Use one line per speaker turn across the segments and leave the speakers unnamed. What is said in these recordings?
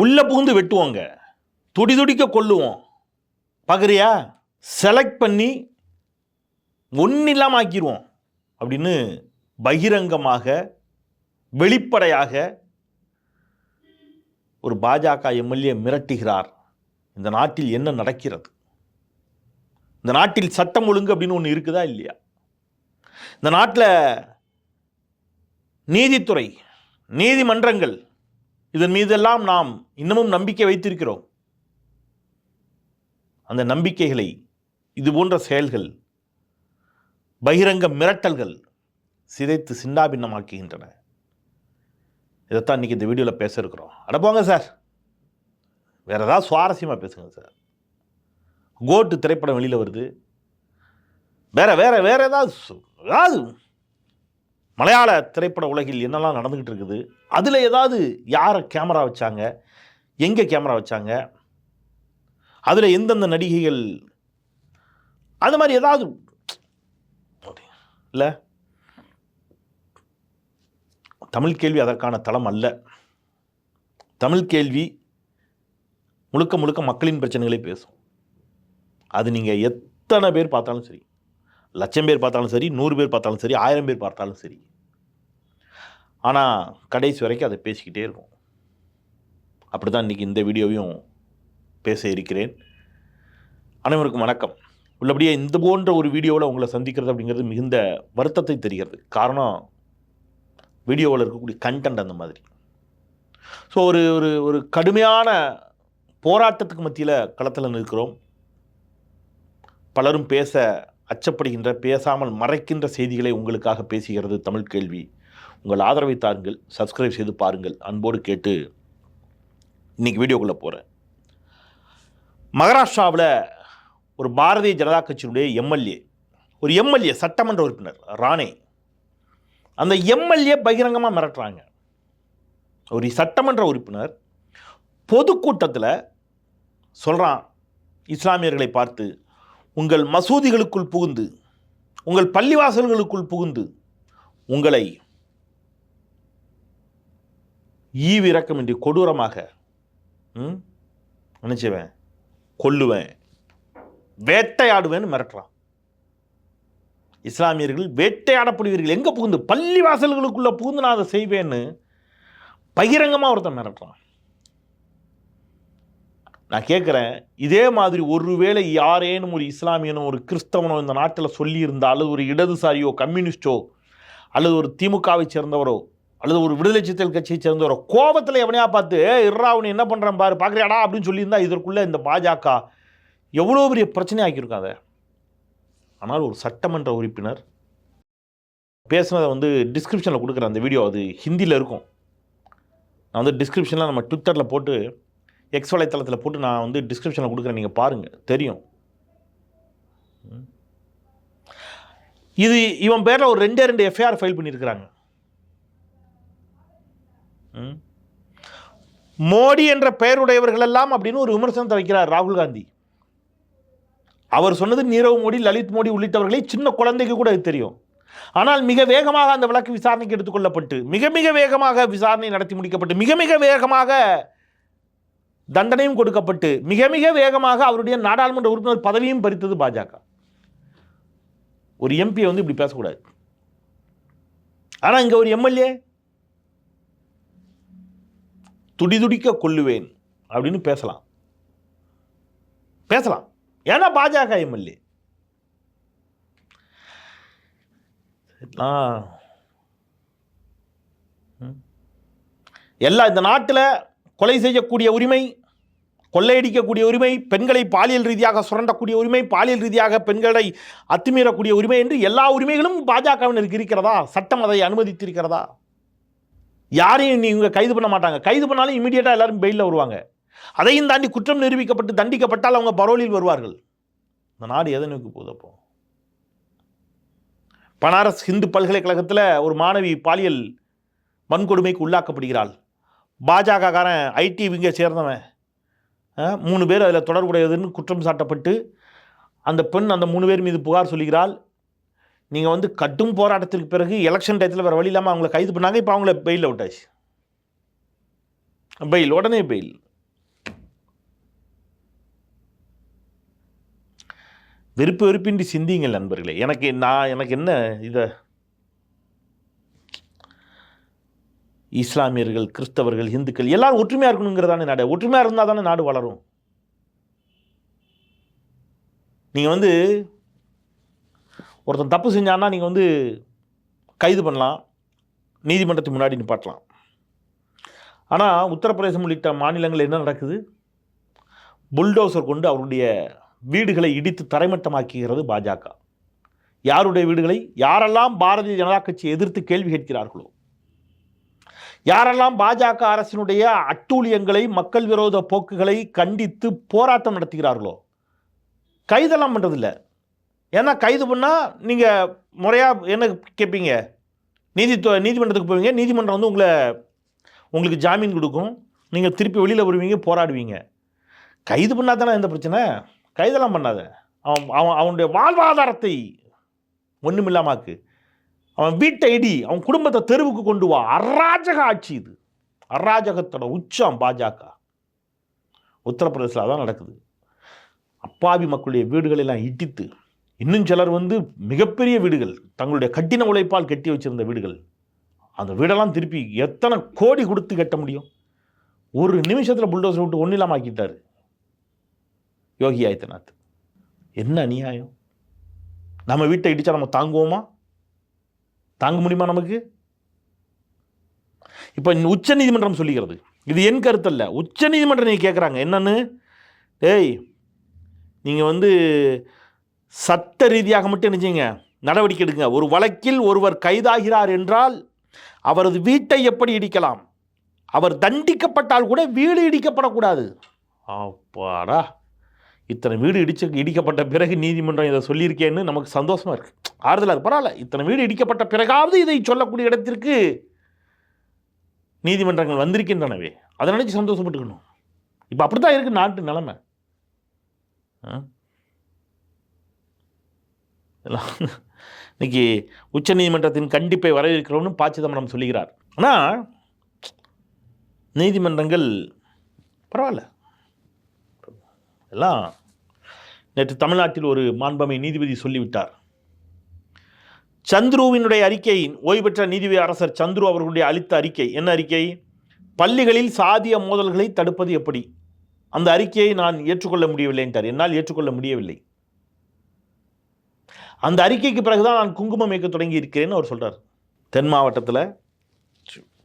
உள்ள புகுந்து வெட்டுவோங்க. துடி துடிக்க கொள்ளுவோம் பார்க்குறியா செலக்ட் பண்ணி ஒன்றும் இல்லாமல் ஆக்கிடுவோம் அப்படின்னு பகிரங்கமாக வெளிப்படையாக ஒரு பாஜக எம்எல்ஏ மிரட்டுகிறார். இந்த நாட்டில் என்ன நடக்கிறது? இந்த நாட்டில் சட்டம் ஒழுங்கு அப்படின்னு ஒன்று இருக்குதா இல்லையா? இந்த நாட்டில் நீதித்துறை நீதிமன்றங்கள் இதன் மீதெல்லாம் நாம் இன்னமும் நம்பிக்கை வைத்திருக்கிறோம். அந்த நம்பிக்கைகளை இது போன்ற செயல்கள் பகிரங்க மிரட்டல்கள் சிதைத்து சிண்டாபின்னமாக்குகின்றன இதைத்தான் இன்றைக்கி இந்த வீடியோவில் பேச இருக்கிறோம் சார். வேறு ஏதாவது சுவாரஸ்யமாக பேசுங்க சார். கோட்டு திரைப்படம் வெளியில் வருது. வேற வேற வேற ஏதாவது ஏதாவது மலையாள திரைப்பட உலகில் என்னெல்லாம் நடந்துக்கிட்டு இருக்குது அதில் ஏதாவது யாரை கேமரா வச்சாங்க? எங்கே கேமரா வச்சாங்க? அதில் எந்தெந்த நடிகைகள்? அந்த மாதிரி ஏதாவது இல்லை? தமிழ் கேள்வி அதற்கான தளம் அல்ல. தமிழ் கேள்வி முழுக்க முழுக்க மக்களின் பிரச்சனைகளை பேசும். அது நீங்கள் எத்தனை பேர் பார்த்தாலும் சரி லட்சம் பேர் பார்த்தாலும் சரி நூறு பேர் பார்த்தாலும் சரி ஆயிரம் பேர் பார்த்தாலும் சரி ஆனால் கடைசி வரைக்கும் அதை பேசிக்கிட்டே இருக்கும் அப்படி தான் இன்றைக்கி இந்த வீடியோவையும் பேச இருக்கிறேன். அனைவருக்கும் வணக்கம். உள்ளபடியே இந்த போன்ற ஒரு வீடியோவில் உங்களை சந்திக்கிறது அப்படிங்கிறது மிகுந்த வருத்தத்தை தெரிகிறது. காரணம் வீடியோவில் இருக்கக்கூடிய கண்டென்ட் அந்த மாதிரி. ஸோ ஒரு ஒரு ஒரு கடுமையான போராட்டத்துக்கு மத்தியில் களத்தில் நிற்கிறோம். பலரும் பேச அச்சப்படுகின்ற பேசாமல் மறைக்கின்ற செய்திகளை உங்களுக்காக பேசுகிறது தமிழ் கேள்வி. உங்கள் ஆதரவை தாருங்கள் சப்ஸ்கிரைப் செய்து பாருங்கள். அன்போடு கேட்டு இன்னைக்கு வீடியோக்குள்ளே போகிறேன் மகாராஷ்டிராவில் ஒரு பாரதிய ஜனதா கட்சியினுடைய எம்எல்ஏ ஒரு எம்எல்ஏ சட்டமன்ற உறுப்பினர் ராணே. அந்த எம்எல்ஏ பகிரங்கமாக மிரட்டுறாங்க. ஒரு சட்டமன்ற உறுப்பினர் பொதுக்கூட்டத்தில் சொல்கிறான் இஸ்லாமியர்களை பார்த்து உங்கள் மசூதிகளுக்குள் புகுந்து உங்கள் பள்ளிவாசல்களுக்குள் புகுந்து உங்களை ஈவிரக்கமின்றி கொடூரமாக ம், கொல்லுவேன். வேட்டையாடுவேன்னு மிரட்டுறான். இஸ்லாமியர்கள் வேட்டையாடப்படுவீர்கள். எங்கே புகுந்து? பள்ளி வாசல்களுக்குள்ளே புகுந்து நான் அதை செய்வேன்னு பகிரங்கமாக ஒருத்தன் மிரட்டுறான். நான் கேட்குறேன் இதே மாதிரி ஒருவேளை யாரேனும் ஒரு இஸ்லாமியனோ ஒரு கிறிஸ்தவனோ இந்த நாட்டில் சொல்லியிருந்தால் அல்லது ஒரு இடதுசாரியோ கம்யூனிஸ்டோ அல்லது ஒரு திமுகவை சேர்ந்தவரோ அல்லது ஒரு விடுதலை சித்தல் கட்சியை சேர்ந்த ஒரு கோபத்தில் எவனையா பார்த்து "ஏய், இர்ரா அவனு என்ன பண்ணுறான் பாரு பார்க்குறியாடா அப்படின்னு சொல்லியிருந்தா இதற்குள்ளே இந்த பாஜக எவ்வளோ பெரிய பிரச்சனை ஆக்கியிருக்காங்க ஆனால் ஒரு சட்டமன்ற உறுப்பினர் பேசுனதை வந்து டிஸ்கிரிப்ஷனில் கொடுக்குறேன் அந்த வீடியோ அது ஹிந்தியில் இருக்கும். நான் வந்து டிஸ்கிரிப்ஷனில் நம்ம ட்விட்டரில் போட்டு எக்ஸ் வலைத்தளத்தில் போட்டு நான் வந்து டிஸ்கிரிப்ஷனில் கொடுக்குறேன் நீங்கள் பாருங்கள் தெரியும். இது இவன் பேரில் ஒரு ரெண்டே ரெண்டு எஃப்ஐஆர் ஃபைல் பண்ணியிருக்கிறாங்க. மோடி என்ற பெயருடையவர்கள் எல்லாம் அப்படின்னு ஒரு விமர்சனத்தை வைக்கிறார் ராகுல் காந்தி. அவர் சொன்னது நீரவ் மோடி லலித் மோடி உள்ளிட்டவர்களை சின்ன குழந்தைக்கு கூட இது தெரியும். ஆனால் மிக வேகமாக அந்த வழக்கு விசாரணைக்கு எடுத்துக்கொள்ளப்பட்டு மிக மிக வேகமாக விசாரணை நடத்தி முடிக்கப்பட்டு மிக மிக வேகமாக தண்டனையும் கொடுக்கப்பட்டு மிக மிக வேகமாக அவருடைய நாடாளுமன்ற உறுப்பினர் பதவியும் பறித்தது பாஜக. ஒரு எம்பியை வந்து இப்படி பேசக்கூடாது. ஆனால் இங்கே ஒரு எம்எல்ஏ துடிதுடிக்க கொள்ளுவேன் அப்படின்னு பேசலாம். பேசலாம். ஏன்னா பாஜக எம்எல்ஏ. எல்லா இந்த நாட்டில் கொலை செய்யக்கூடிய உரிமை கொள்ளையடிக்கக்கூடிய உரிமை பெண்களை பாலியல் ரீதியாக சுரண்டக்கூடிய உரிமை பாலியல் ரீதியாக பெண்களை அத்துமீறக்கூடிய உரிமை என்று எல்லா உரிமைகளும் பாஜகவினருக்கு இருக்கிறதா? சட்டம் அதை அனுமதித்திருக்கிறதா? யாரையும் இவங்க கைது பண்ண மாட்டாங்க. கைது பண்ணாலும் இமீடியட்டாக எல்லாரும் பெயிலில் வருவாங்க. அதையும் தாண்டி குற்றம் நிரூபிக்கப்பட்டு தண்டிக்கப்பட்டால் அவங்க பரோலில் வருவார்கள். இந்த நாடு எதை நோக்கி போகுது அப்போ? பனாரஸ் ஹிந்து பல்கலைக்கழகத்தில் ஒரு மாணவி பாலியல் வன்கொடுமைக்கு உள்ளாக்கப்படுகிறாள். பாஜகக்காரன் ஐடி விங்க சேர்ந்தவன். மூணு பேர் அதில் தொடர்புடையதுன்னு குற்றம் சாட்டப்பட்டு அந்த பெண் அந்த மூணு பேர் மீது புகார் சொல்கிறாள் நீங்கள் வந்து கட்டும் போராட்டத்திற்கு பிறகு எலெக்ஷன் டயத்தில் வேறு வழி இல்லாமல் அவங்கள கைது பண்ணாங்க இப்போ அவங்கள பெயில் விட்டாச்சு. ஆச்சு பெயில் உடனே பெயில் வெறுப்பு வெறுப்பின்றி சிந்திங்கள் நண்பர்களே. எனக்கு நான் எனக்கு என்ன இதை? இஸ்லாமியர்கள் கிறிஸ்தவர்கள் இந்துக்கள் எல்லாரும் ஒற்றுமையாக இருக்கணுங்கிறதான நாடு. ஒற்றுமையாக இருந்தால் தானே நாடு வளரும். நீங்கள் வந்து ஒருத்தன் தப்பு செஞ்சான்னா நீங்கள் வந்து கைது பண்ணலாம் நீதிமன்றத்துக்கு முன்னாடி நிப்பாட்டலாம். ஆனால் உத்தரப்பிரதேசம் உள்ளிட்ட மாநிலங்கள் என்ன நடக்குது? புல்டோசர் கொண்டு அவருடைய வீடுகளை இடித்து தரைமட்டமாக்குகிறது பாஜக. யாருடைய வீடுகளை? யாரெல்லாம் பாரதிய ஜனதா கட்சி எதிர்த்து கேள்வி கேட்கிறார்களோ? யாரெல்லாம் பாஜக அரசினுடைய அட்டூழியங்களை மக்கள் விரோத போக்குகளை கண்டித்து போராட்டம் நடத்துகிறார்களோ? கைதெல்லாம் பண்ணுறதில்ல ஏன்னா கைது பண்ணால் நீங்கள் முறையாக என்ன கேட்பீங்க நீதித்துவ நீதிமன்றத்துக்கு போவீங்க நீதிமன்றம் வந்து உங்களை உங்களுக்கு ஜாமீன் கொடுக்கும். நீங்கள் திருப்பி வெளியில் வருவீங்க போராடுவீங்க. கைது பண்ணால் தானே எந்த பிரச்சனை? கைதெல்லாம் பண்ணாத. அவன் அவன் அவனுடைய வாழ்வாதாரத்தை ஒன்றுமில்லாமாக்கு அவன் வீட்டை இடி அவன் குடும்பத்தை தெருவுக்கு கொண்டு வா. அராஜக ஆட்சி இது. அராஜகத்தோட உச்சம் பாஜக. உத்தரப்பிரதேசில் அதான் நடக்குது. அப்பாவி மக்களுடைய வீடுகளெல்லாம் இடித்து இன்னும் சிலர் வந்து மிகப்பெரிய வீடுகள் தங்களுடைய கட்டின உழைப்பால் கட்டி வச்சிருந்த வீடுகள் அந்த வீடெல்லாம் திருப்பி எத்தனை கோடி கொடுத்து கட்ட முடியும்? ஒரு நிமிஷத்தில் புல்டோசர் விட்டு ஒன்றும் இல்லாமல் யோகி ஆதித்யநாத். என்ன அநியாயம்? நம்ம வீட்டை இடித்தா நம்ம தாங்குவோமா? தாங்க முடியுமா நமக்கு? இப்போ உச்ச நீதிமன்றம் சொல்லிக்கிறது. இது என் கருத்தல்ல உச்ச நீதிமன்றம் நீங்கள் கேட்குறாங்க என்னன்னு? டேய் நீங்கள் வந்து சட்ட ரீதியாக மட்டும் நினைச்சிங்க நடவடிக்கை எடுங்க. ஒரு வழக்கில் ஒருவர் கைதாகிறார் என்றால் அவரது வீட்டை எப்படி இடிக்கலாம்? அவர் தண்டிக்கப்பட்டால் கூட வீடு இடிக்கப்படக்கூடாது. அப்பாடா. இத்தனை வீடு இடிச்ச இடிக்கப்பட்ட பிறகு நீதிமன்றம் இதை சொல்லியிருக்கேன்னு நமக்கு சந்தோஷமாக இருக்குது ஆறுதலாக பரவாயில்ல. இத்தனை வீடு இடிக்கப்பட்ட பிறகாவது இதை சொல்லக்கூடிய இடத்திற்கு நீதிமன்றங்கள் வந்திருக்கின்றனவே அதை நினச்சி சந்தோஷப்பட்டுக்கணும். இப்போ அப்படி தான் இருக்குது நாட்டு நிலமை. இதெல்லாம் எல்லாம் இன்னைக்கு உச்ச நீதிமன்றத்தின் கண்டிப்பை வரவேற்கிறோம்னு ப சிதம்பரம் சொல்லுகிறார். ஆனால் நீதிமன்றங்கள் பரவாயில்ல. எல்லாம் நேற்று தமிழ்நாட்டில் ஒரு மாண்பமை நீதிபதி சொல்லிவிட்டார். சந்துருவினுடைய அறிக்கை ஓய்வு பெற்ற நீதிபதி அரசர் சந்துரு அவர்களுடைய அளித்த அறிக்கை. என்ன அறிக்கை? பள்ளிகளில் சாதிய மோதல்களை தடுப்பது எப்படி? அந்த அறிக்கையை நான் ஏற்றுக்கொள்ள முடியவில்லை என்றார். என்னால் ஏற்றுக்கொள்ள முடியவில்லை. அந்த அறிக்கைக்கு பிறகுதான் நான் குங்குமம் இயக்க தொடங்கி இருக்கிறேன்னு அவர் சொல்கிறார் தென் மாவட்டத்தில்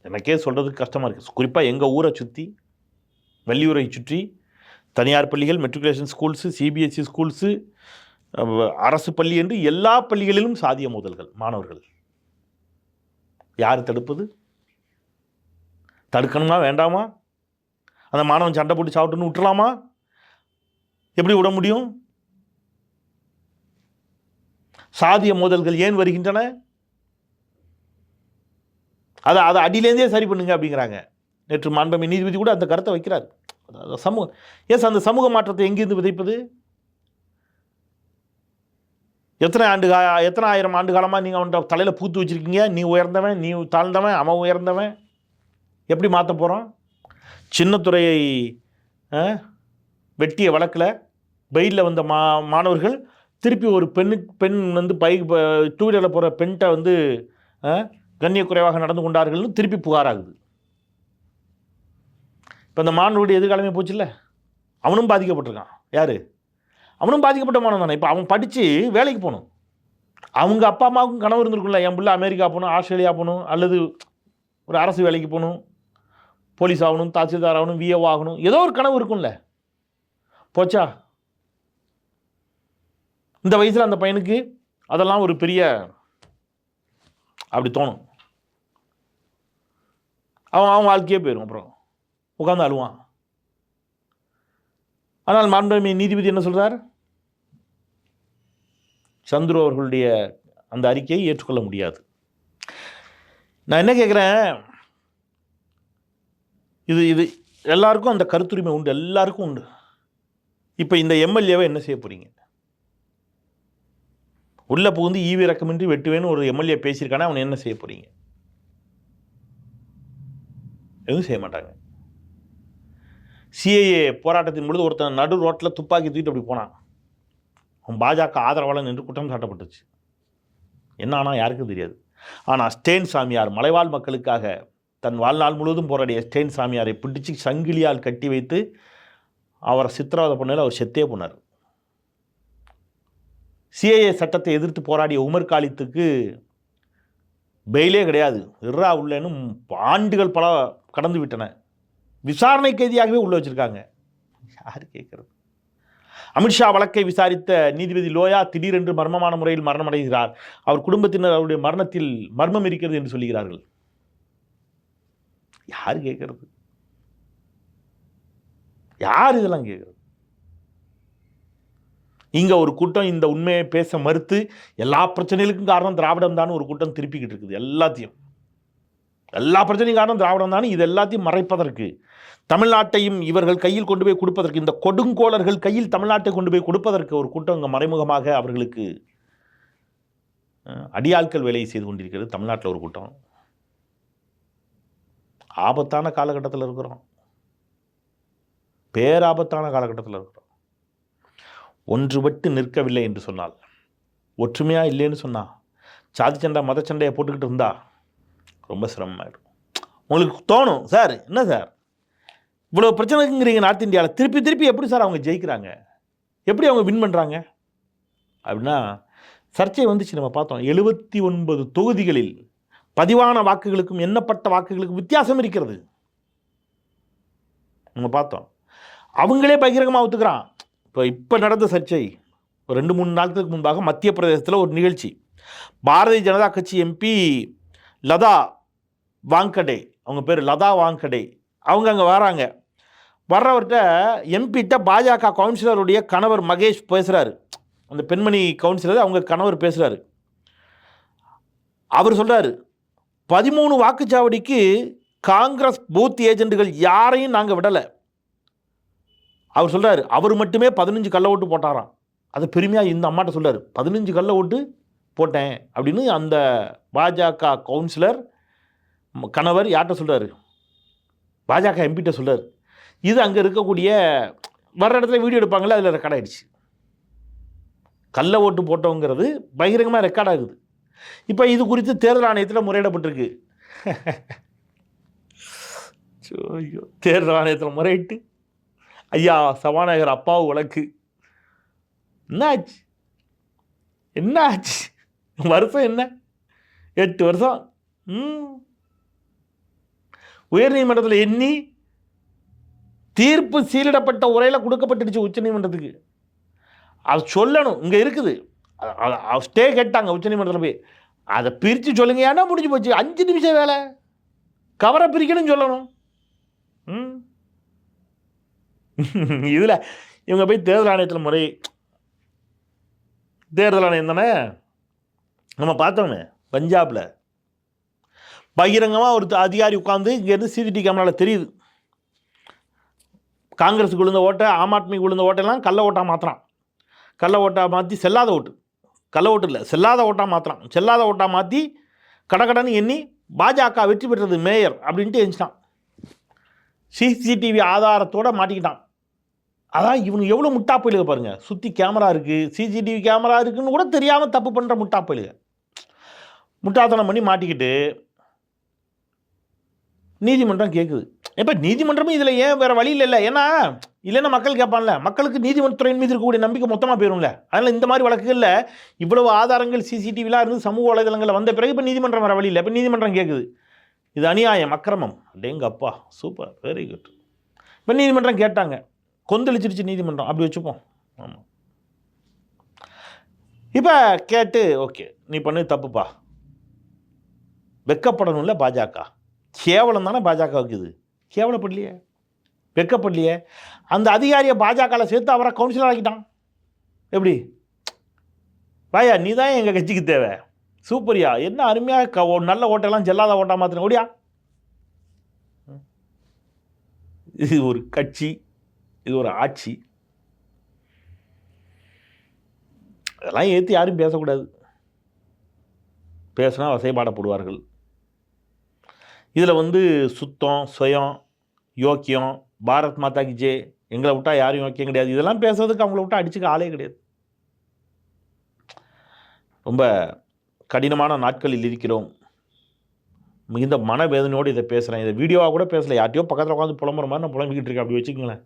எனக்கே சொல்கிறதுக்கு கஷ்டமாக இருக்குது குறிப்பாக எங்கள் ஊரை சுற்றி வெள்ளியூரை சுற்றி தனியார் பள்ளிகள் மெட்ரிகுலேஷன் ஸ்கூல்ஸு சிபிஎஸ்சி ஸ்கூல்ஸு அரசு பள்ளி என்று எல்லா பள்ளிகளிலும் சாதிய மோதல்கள் மாணவர்கள். யார் தடுப்பது? தடுக்கணுமா வேண்டாமா? அந்த மாணவன் சண்டை போட்டு சாப்பிட்டுன்னு விட்டுலாமா எப்படி விட முடியும்? சாதிய மோதல்கள் ஏன் வருகின்றன? அதை அதை அடியிலேருந்தே சரி பண்ணுங்க அப்படிங்கிறாங்க. நேற்று மாண்பமை நீதிபதி கூட அந்த கருத்தை வைக்கிறார். அதாவது சமூக எஸ் அந்த சமூக மாற்றத்தை எங்கிருந்து விதைப்பது? எத்தனை ஆண்டு கா எத்தனை ஆயிரம் ஆண்டு காலமாக நீங்கள் அவன்கிட்ட தலையில் பூத்து வச்சுருக்கீங்க? நீ உயர்ந்தவன் நீ தாழ்ந்தவன் அவன் உயர்ந்தவன். எப்படி மாற்ற போகிறோம் சின்னத்துறையை ஆ, வெட்டிய வழக்கில் பெயிலில் வந்த மா மாணவர்கள் திருப்பி ஒரு பெண்ணு பெண் வந்து பைக் டூ வீலரில் போகிற பெண்கிட்ட வந்து கண்ணிய கண்ணியக்குறைவாக நடந்து கொண்டார்கள்னு திருப்பி புகாராகுது இப்போ இந்த மாணவருடைய எதிர்காலமே போச்சுல்ல? அவனும் பாதிக்கப்பட்டிருக்கான். யார்? அவனும் பாதிக்கப்பட்ட மாணவன் தானே. இப்போ அவன் படித்து வேலைக்கு போகணும். அவங்க அப்பா அம்மாவுக்கும் கனவு இருந்திருக்கும்ல. என் பிள்ளை அமெரிக்கா போகணும் ஆஸ்திரேலியா போகணும் அல்லது ஒரு அரசு வேலைக்கு போகணும் போலீஸ் ஆகணும் தாசில்தார் ஆகணும் விஏஓ ஆகணும். ஏதோ ஒரு கனவு இருக்கும்ல. போச்சா? இந்த வயசில் அந்த பையனுக்கு அதெல்லாம் ஒரு பெரிய அப்படி தோணும். அவன் அவன் வாழ்க்கையே போயிடும் அப்புறம். உட்காந்து அழுவான். ஆனால் மாண்புமிகு நீதிபதி என்ன சொல்கிறார் சந்துரு அவர்களுடைய அந்த அறிக்கையை ஏற்றுக்கொள்ள முடியாது. நான் என்ன கேட்குறேன் இது இது எல்லாருக்கும் அந்த கருத்துரிமை உண்டு எல்லாருக்கும் உண்டு. இப்போ இந்த எம்எல்ஏவை என்ன செய்ய போகிறீங்க உள்ளே புகுந்து ஈவி ரக்கமின்றி வெட்டுவேன்னு ஒரு எம்எல்ஏ பேசியிருக்கானே அவனை என்ன செய்ய போகிறீங்க எதுவும் செய்ய மாட்டாங்க. சிஏஏ போராட்டத்தின் பொழுது ஒருத்தன் நடு ரோட்டில் துப்பாக்கி தூக்கிட்டு அப்படி போனான். அவன் பாஜக ஆதரவாளன் என்று குற்றம் சாட்டப்பட்டுச்சு. என்ன ஆனால் யாருக்கும் தெரியாது. ஆனால் ஸ்டேன் சாமியார் மலைவாழ் மக்களுக்காக தன் வாழ்நாள் முழுவதும் போராடிய ஸ்டேன் சாமியாரை பிடிச்சி சங்கிலியால் கட்டி வைத்து அவரை சித்திரவதை பண்ணல அவர் செத்தே போனார். சிஏஏ சட்டத்தை எதிர்த்து போராடிய உமர் காலித்துக்கு பெயிலே கிடையாது. இர்ரா உள்ளேன்னு ஆண்டுகள் பல கடந்து விட்டன. விசாரணை கைதியாகவே உள்ளே வச்சிருக்காங்க. யார் கேட்குறது அமித்ஷா வழக்கை விசாரித்த நீதிபதி லோயா திடீரென்று மர்மமான முறையில் மரணமடைகிறார். அவர் குடும்பத்தினர் அவருடைய மரணத்தில் மர்மம் இருக்கிறது என்று சொல்கிறார்கள். யார் கேட்கறது யார் இதெல்லாம் கேட்குறது இங்கே ஒரு கூட்டம் இந்த உண்மையை பேச மறுத்து எல்லா பிரச்சனைகளுக்கும் காரணம் திராவிடம் தான் ஒரு கூட்டம் திருப்பிக்கிட்டு இருக்குது எல்லாத்தையும். எல்லா பிரச்சனையும் காரணம் திராவிடம் தான் இது எல்லாத்தையும் மறைப்பதற்கு. தமிழ்நாட்டையும் இவர்கள் கையில் கொண்டு போய் கொடுப்பதற்கு இந்த கொடுங்கோளர்கள் கையில் தமிழ்நாட்டை கொண்டு போய் கொடுப்பதற்கு ஒரு கூட்டம் இங்கே மறைமுகமாக அவர்களுக்கு அடியாட்கள் வேலையை செய்து கொண்டிருக்கிறது. தமிழ்நாட்டில் ஒரு கூட்டம் ஆபத்தான காலகட்டத்தில் இருக்கிறோம். பேராபத்தான காலகட்டத்தில் இருக்கிறோம். ஒன்றுபட்டு நிற்கவில்லை என்று சொன்னால் ஒற்றுமையாக இல்லைன்னு சொன்னால் சாதி சண்டை மத சண்டையை போட்டுக்கிட்டு இருந்தா ரொம்ப சிரமமாயிடும் உங்களுக்கு தோணும் சார் என்ன சார்? இவ்வளோ பிரச்சனைக்குங்கிறீங்க நார்த் இந்தியாவில் திருப்பி திருப்பி எப்படி சார் அவங்க ஜெயிக்கிறாங்க? எப்படி அவங்க வின் பண்ணுறாங்க அப்படின்னா சர்ச்சை வந்துச்சு நம்ம பார்த்தோம். எழுபத்தி ஒன்பது தொகுதிகளில் பதிவான வாக்குகளுக்கும் எண்ணப்பட்ட வாக்குகளுக்கும் வித்தியாசம் இருக்கிறது. நம்ம பார்த்தோம். அவங்களே பகிரங்கமாக ஒத்துக்கிறான். இப்போ இப்போ நடந்த சர்ச்சை ஒரு ரெண்டு மூணு நாட்களுக்கு முன்பாக மத்திய பிரதேசத்தில் ஒரு நிகழ்ச்சி. பாரதிய ஜனதா கட்சி எம்பி லதா வாங்கடே அவங்க பேர் லதா வாங்கடே அவங்க அங்கே வராங்க. வர்றவர்கிட்ட எம்பிட்ட பாஜக கவுன்சிலருடைய கணவர் மகேஷ் பேசுகிறாரு அந்த பெண்மணி கவுன்சிலர் அவங்க கணவர் பேசுகிறாரு அவர் சொல்கிறாரு பதிமூணு வாக்குச்சாவடிக்கு காங்கிரஸ் பூத் ஏஜென்ட்டுகள் யாரையும் நாங்கள் விடலை. அவர் சொல்கிறாரு அவர் மட்டுமே பதினஞ்சு கள்ள ஓட்டு போட்டாராம். அது பெருமையாக இந்த அம்மாட்ட சொல்கிறார் பதினஞ்சு கல்லை ஓட்டு போட்டேன் அப்படின்னு அந்த பாஜக கவுன்சிலர் கணவர் யார்கிட்ட சொல்கிறாரு பாஜக எம்பிகிட்ட சொல்கிறார் இது அங்கே இருக்கக்கூடிய வர்ற இடத்துல வீடியோ எடுப்பாங்களே அதில் ரெக்கார்ட் ஆயிடுச்சு. கள்ள ஓட்டு போட்டோங்கிறது பகிரங்கமாக ரெக்கார்ட் ஆகுது. இப்போ இது குறித்து தேர்தல் ஆணையத்தில் முறையிடப்பட்டிருக்கு. ஐயோ தேர்தல் ஆணையத்தில் முறையிட்டு ஐயா சபாநாயகர் அப்பாவு வழக்கு. என்னாச்சு? என்ன ஆச்சு வருஷம் என்ன? எட்டு வருஷம்? ம். உயர்நீதிமன்றத்தில் எண்ணி தீர்ப்பு சீலிடப்பட்ட உரையில் கொடுக்கப்பட்டுடுச்சு உச்சநீதிமன்றத்துக்கு. அது சொல்லணும் இங்கே இருக்குது. ஸ்டே கேட்டாங்க உச்சநீதிமன்றத்தில் போய். அதை பிரித்து சொல்லுங்க ஏன்னா முடிஞ்சு போச்சு. அஞ்சு நிமிஷம் வேலை. கவரை பிரிக்கணும்னு சொல்லணும். ம். இதில் இவங்க போய் தேர்தல் ஆணையத்தில் முறை தேர்தல் ஆணையம் தானே? நம்ம பார்த்தோமே பஞ்சாபில். பகிரங்கமாக ஒரு அதிகாரி உட்காந்து இங்கேருந்து சிசிடிவி கேமராவில் தெரியுது. காங்கிரஸுக்கு விழுந்த ஓட்டை ஆம் ஆத்மிக்கு விழுந்த ஓட்டெல்லாம் கள்ள ஓட்டாக மாற்றுறான் கள்ள ஓட்டாக மாற்றி செல்லாத ஓட்டு. கள்ள ஓட்டு இல்லை செல்லாத ஓட்டாக மாற்றுறான் செல்லாத ஓட்டாக மாற்றி கடக்கடன்னு எண்ணி பாஜக வெற்றி பெற்றது மேயர் அப்படின்ட்டு எழுந்துட்டான் சிசிடிவி ஆதாரத்தோட மாட்டிக்கிட்டான். அதான் இவனுக்கு எவ்வளோ முட்டா போயிலுக பாருங்கள் சுற்றி கேமரா இருக்குது சிசிடிவி கேமரா இருக்குதுன்னு கூட தெரியாமல் தப்பு பண்ணுற முட்டா போயிலுக முட்டாத்தனம் பண்ணி மாட்டிக்கிட்டு நீதிமன்றம் கேட்குது இப்போ நீதிமன்றமும் இதில் ஏன் வேறு வழி இல்லை ஏன்னா இல்லைன்னா மக்கள் கேட்பான்ல. மக்களுக்கு நீதிமன்றத்துறையின் மீது இருக்கக்கூடிய நம்பிக்கை மொத்தமாக போயிரும்ல. அதனால் இந்த மாதிரி வழக்குகளில் இவ்வளவு ஆதாரங்கள் சிசிடிவிலாம் இருந்து சமூக வலைதளங்களில் வந்த பிறகு இப்போ நீதிமன்றம் வர வழி இல்லை. இப்போ நீதிமன்றம் கேட்குது இது அநியாயம் அக்கிரமம். அடேங்க அப்பா சூப்பர் வெரி குட் இப்போ நீதிமன்றம் கேட்டாங்க. கொந்தளிச்சிருச்சு நீதிமன்றம். அப்படி வச்சுப்போம். ஆமாம் இப்போ கேட்டு ஓகே நீ பண்ணு தப்புப்பா. வெக்கப்படணும்ல பாஜக. கேவலம் தானே பாஜகவுக்கு இது. கேவலப்படலையே. வெக்கப்படலையே. அந்த அதிகாரியை பாஜகவில் சேர்த்து அவரை கவுன்சிலர் ஆக்கிட்டான். எப்படி? பாயா நீ தான் எங்கள் கட்சிக்கு தேவை. சூப்பரியா. என்ன அருமையாக க நல்ல ஓட்டெல்லாம் செல்லாத ஓட்டா மாத்திரம் ஓடியா? இது ஒரு கட்சி இது ஒரு ஆட்சி. அதெல்லாம் ஏற்றி யாரும் பேசக்கூடாது. பேசினா வசைபாடப்படுவார்கள். இதில் வந்து சுத்தம் சுயம் யோக்கியம் பாரத் மாதா கி ஜே எங்களை விட்டால் யாரும் யோக்கியம் கிடையாது. இதெல்லாம் பேசுறதுக்கு அவங்கள விட்டா அடிச்சுக்க ஆளே கிடையாது. ரொம்ப கடினமான நாட்களில் இருக்கிறோம். மிகுந்த மனவேதனையோடு இதை பேசுகிறேன் இதை வீடியோவாக கூட பேசலை. யார்ட்டையோ பக்கத்தில் உட்காந்து புலம்புற மாதிரி நான் புலம்பிக்கிட்டு இருக்கேன். அப்படி வச்சுக்கோங்களேன்.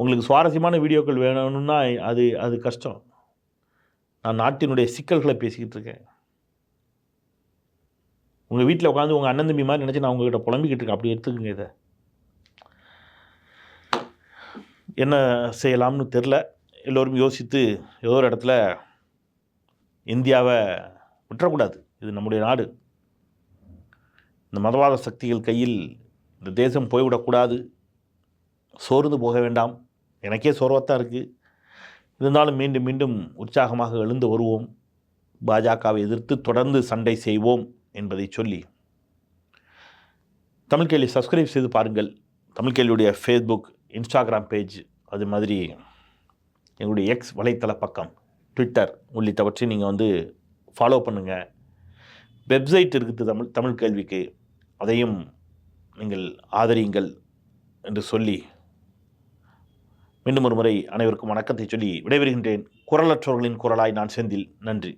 உங்களுக்கு சுவாரஸ்யமான வீடியோக்கள் வேணும்னா அது அது கஷ்டம். நான் நாட்டினுடைய சிக்கல்களை பேசிக்கிட்டு இருக்கேன். உங்கள் வீட்டில் உட்காந்து உங்கள் அண்ணன் தம்பி மாதிரி நினச்சி நான் உங்ககிட்ட புலம்பிக்கிட்டு இருக்கேன். அப்படி எடுத்துக்கோங்க இதை. என்ன செய்யலாம்னு தெரில எல்லோரும் யோசித்து ஏதோ ஒரு இடத்துல இந்தியாவை விட்டுறக்கூடாது. இது நம்முடைய நாடு. இந்த மதவாத சக்திகள் கையில் இந்த தேசம் போய்விடக்கூடாது. சோர்ந்து போக வேண்டாம். எனக்கே சோர்வத்தான் இருக்குது இருந்தாலும் மீண்டும் மீண்டும் உற்சாகமாக எழுந்து வருவோம். பாஜகவை எதிர்த்து தொடர்ந்து சண்டை செய்வோம் என்பதை சொல்லி. தமிழ் கேள்வி சப்ஸ்கிரைப் செய்து பாருங்கள். தமிழ் கேள்வியுடைய ஃபேஸ்புக் இன்ஸ்டாகிராம் பேஜ் அது மாதிரி எங்களுடைய எக்ஸ் வலைத்தள பக்கம் ட்விட்டர் உள்ளிட்டவற்றை நீங்கள் வந்து ஃபாலோ பண்ணுங்கள் வெப்சைட் இருக்குது தமிழ் தமிழ் கேள்விக்கு. அதையும் நீங்கள் ஆதரியுங்கள் என்று சொல்லி மீண்டும் ஒரு முறை அனைவருக்கும் வணக்கத்தை சொல்லி விடைபெறுகின்றேன் குரலற்றவர்களின் குரலாய் நான் செந்தில் நன்றி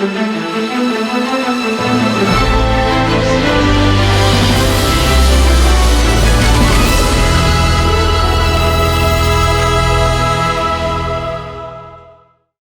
Thank you.